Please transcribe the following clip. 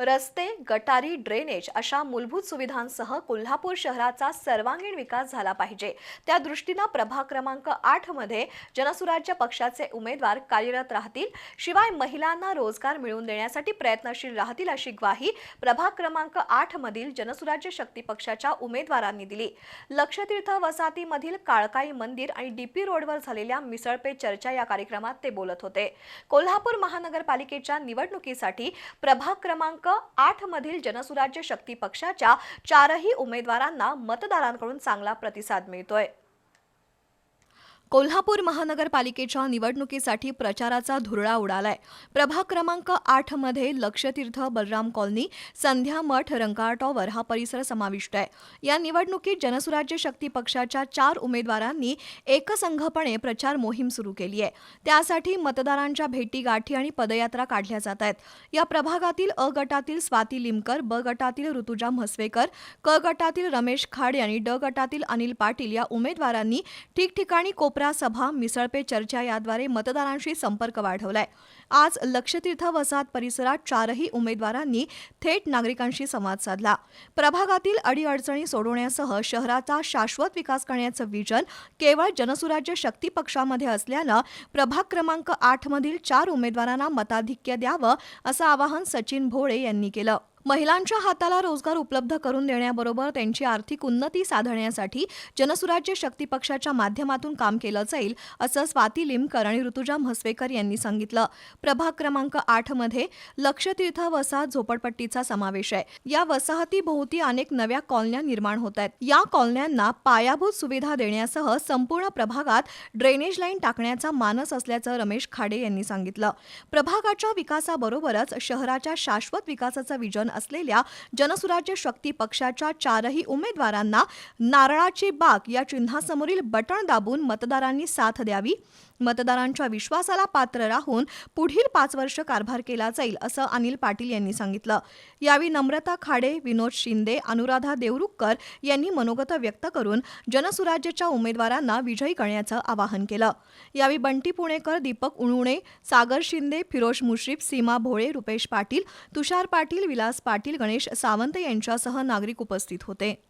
रस्ते गटारी ड्रेनेज अशा मूलभूत सुविधांसह कोल्हापूर शहराचा सर्वांगीण विकास झाला पाहिजे. त्या दृष्टीनं प्रभाग क्रमांक आठमध्ये जनसुराज्य पक्षाचे उमेदवार कार्यरत राहतील. शिवाय महिलांना रोजगार मिळवून देण्यासाठी प्रयत्नशील राहतील अशी ग्वाही प्रभाग क्रमांक आठ मधील जनसुराज्य शक्ती पक्षाच्या उमेदवारांनी दिली. लक्षतीर्थ वसाहतीमधील काळकाई मंदिर आणि डीपी रोडवर झालेल्या मिसळ पे चर्चा या कार्यक्रमात ते बोलत होते. कोल्हापूर महानगरपालिकेच्या निवडणुकीसाठी प्रभाग क्रमांक आठ मधील जनसुराज्य शक्ती पक्षाच्या चारही उमेदवारांना मतदारांकडून चांगला प्रतिसाद मिळतोय. कोल्हापूर महानगरपालिकेच्या निवडणुकीसाठी प्रचाराचा धुरळा उडालाय. प्रभाग क्रमांक आठमध्ये लक्षतीर्थ बलराम कॉलनी संध्या मठ रंकाळ टॉवर हा परिसर समाविष्ट आहे. या निवडणुकीत जनसुराज्य शक्ती पक्षाच्या चार उमेदवारांनी एकसंघपणे प्रचार मोहीम सुरू केली आहे. त्यासाठी मतदारांच्या भेटी गाठी आणि पदयात्रा काढल्या जात आहेत. या प्रभागातील अ गटातील स्वाती लिमकर ब गटातील ऋतुजा म्हसवेकर क गटातील रमेश खाडे आणि ड गटातील अनिल पाटील या उमेदवारांनी ठिकठिकाणी कोप कोपरा सभा मिसळपे चर्चा याद्वारे मतदारांशी संपर्क वाढवलाय. आज लक्षतीर्थ वसाहत परिसरात चारही उमेदवारांनी थेट नागरिकांशी संवाद साधला. प्रभागातील अडीअडचणी सोडवण्यासह शहराचा शाश्वत विकास करण्याचं विजन केवळ जनसुराज्य शक्ती पक्षामध्ये असल्यानं प्रभाग क्रमांक आठमधील चार उमेदवारांना मताधिक्य द्यावं असं आवाहन सचिन भोळे यांनी केलं. महिलांच्या हाताला रोजगार उपलब्ध करून देण्याबरोबर त्यांची आर्थिक उन्नती साधण्यासाठी जनसुराज्य शक्ती पक्षाच्या माध्यमातून काम केलं जाईल असं स्वाती लिमकर आणि ऋतुजा म्हसवेकर यांनी सांगितलं. प्रभाग क्रमांक आठमध्ये लक्षतीर्थ वसाहत झोपडपट्टीचा समावेश आहे. या वसाहतीभोवती अनेक नव्या कॉलन्या निर्माण होत आहेत. या कॉलन्यांना पायाभूत सुविधा देण्यासह संपूर्ण प्रभागात ड्रेनेज लाईन टाकण्याचा मानस असल्याचं रमेश खाडे यांनी सांगितलं. प्रभागाच्या विकासाबरोबरच शहराच्या शाश्वत विकासाचं विजन असलेल्या जनसुराज्य शक्ती पक्षाच्या चारही उमेदवारांना नारळाची बाग या चिन्हासमोरील बटण दाबून मतदारांनी साथ द्यावी. मतदारांच्या विश्वासाला पात्र राहून पुढील पाच वर्ष कारभार केला जाईल असं अनिल पाटील यांनी सांगितलं. यावेळी नम्रता खाडे विनोद शिंदे अनुराधा देवरुखकर यांनी मनोगत व्यक्त करून जनसुराज्यच्या उमेदवारांना विजयी करण्याचं आवाहन केलं. यावेळी बंटी पुणेकर दीपक उणुणे सागर शिंदे फिरोज मुश्रीफ सीमा भोळे रुपेश पाटील तुषार पाटील विलास पाटील गणेश सावंत यांच्यासह नागरिक उपस्थित होते.